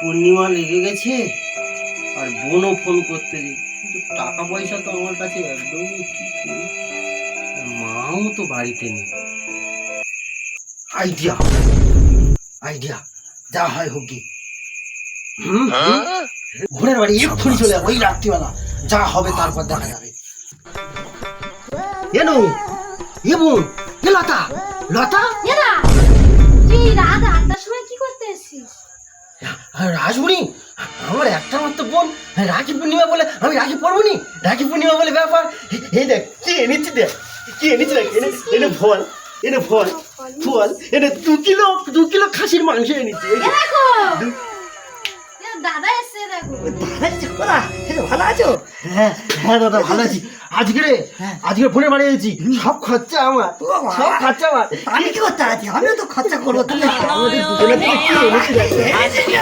পূর্ণিমা লেগে গেছে আর বোনও ফোন করতে দিই কিন্তু টাকা পয়সা তো আমার কাছে একদমই কি করি মাও তো বাড়িতে নেই। আইডিয়া আইডিয়া যা হয় হোক গে। হুম হুম। ঘোড়ের বাড়ি এক্ষুনি চলে যাব ওই রাত্রিবেলা। যা হবে তারপর দেখা যাবে। এনো এ বোন এ লতা। লতা? এরা রাজমণি? আমার একটা মাত্র বোন। রাখি পূর্ণিমা বলে আমি রাখি পরবো নি রাখি পূর্ণিমা বলে ব্যাপার। এই দেখ কি এনেছি দেখ কি এনেছি দেখ এনে এনে ফল এনে ফল ফল এনে দু কিলো দু কিলো খাসির মাংস এনেছি এই এ যে। দেখো দু- এ দাদা এসছে দেখো ভালো আছো হ্যাঁ হ্যাঁ দাদা ভালো আছি আজকে রে আজকে ফোনে বাড়ি এসেছি সব খরচা আমার সব খরচা আমার আমি কি করতে আছি আমিও তো খরচা করব তুমি আমাদের দুজনের থেকে কি এনেছি দেখ আজকে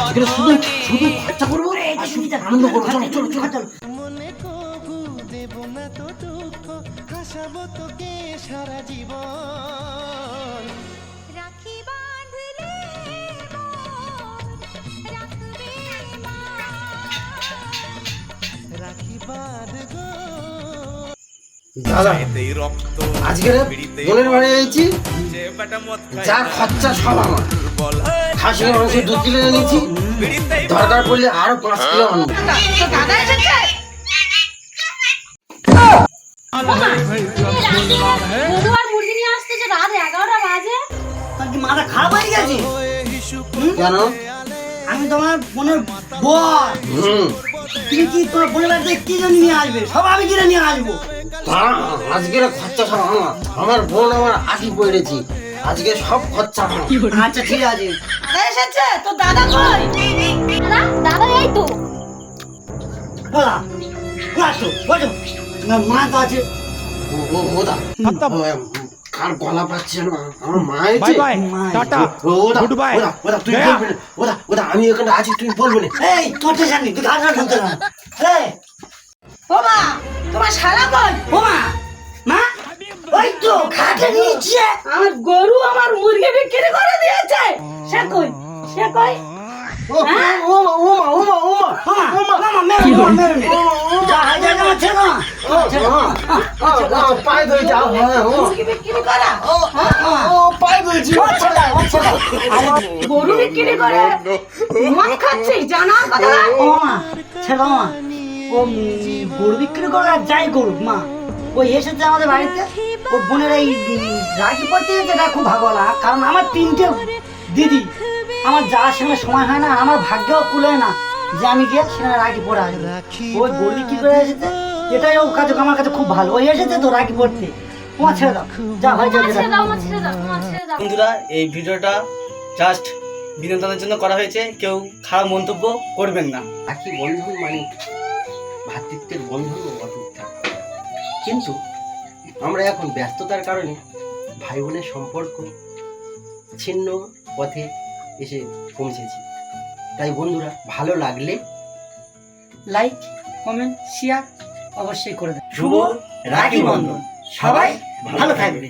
আজকে শুধু শুধু খরচা করব আর শুধু আনন্দ করব চলো চলো চলো চলো মনে কবু দেব না তো দুঃখ হাসাবো তোকে সারা জীবন দাদা আজকে বাড়ি এসেছি যা খরচা সব আমার। খাসির মাংস দু কিলো এনেছি। দরকার পড়লে আরও পাঁচ কিলো আনব। দাদা এসেছে গরু আর মুরগি নিয়ে আসতে যে রাত এগারোটা বাজে তোর কি মাথা খারাপ হয়ে গেছে? কেন? আমি তোমার বোনের বর। তুমি কি তোমার বোনের বাড়িতে কি জন্য নিয়ে আসবে? সব আমি কিনে নিয়ে আসব। আজকে খরচা সব আমার। আমার বোন আমার আটি পড়েছি। আজকে সব খরচা আমার। আচ্ছা ঠিক আছে। এসেছে তোর দাদা কই? দাদা এই তো। বলা মা তো আছে। ও ও কার গলা পাচ্ছে না? আমার মা আছে। মা টাটা। ওদা গুড বাই। ওদা ওদা তুই বলবি না। ওদা ওদা আমি এখানে আছি তুই বলবি না। এই তোর টেনশন নেই তুই ঘাটটা ঢুকতে না এই। ও মা তোমার শালা কই ও মা ওই তো খাটে নিচে আমার গরু আমার মুরগি বিক্রি করে দিয়েছে সে কই সে কই পায়ে ধরে যাও হ্যাঁ পায়ে ধরেছি গরু বিক্রি করে জানা কথা মা ও গরু বিক্রি করে আর যাই করুক মা। ও এসেছে আমাদের বাড়িতে। ওর বোনের এই রাখি পড়তে যেটা খুব ভালো না কারণ আমার তিনটে দিদি আমার যাওয়ার সঙ্গে সময় হয় না আর আমার ভাগ্যেও কুলে না যে আমি গিয়ে সেখানে রাখি পড়ে আসব। ওই গরু বিক্রি করে এসেছে এটাই ও কাছে আমার কাছে খুব ভালো। ওই এসেছে তো রাখি পড়তে। তোমার ছেড়ে দাও। যা বন্ধুরা এই ভিডিওটা জাস্ট বিনোদনের জন্য করা হয়েছে। কেউ খারাপ মন্তব্য করবেন না। রাখি বন্ধন মানে ভাতৃত্বের বন্ধন অটুট থাকা। কিন্তু আমরা এখন ব্যস্ততার কারণে ভাই বোনের সম্পর্ক ছিন্ন পথে এসে পৌঁছেছি। তাই বন্ধুরা, ভালো লাগলে লাইক কমেন্ট শেয়ার অবশ্যই করে দেন শুভ রাখি বন্ধন। সবাই ভালো থাকবে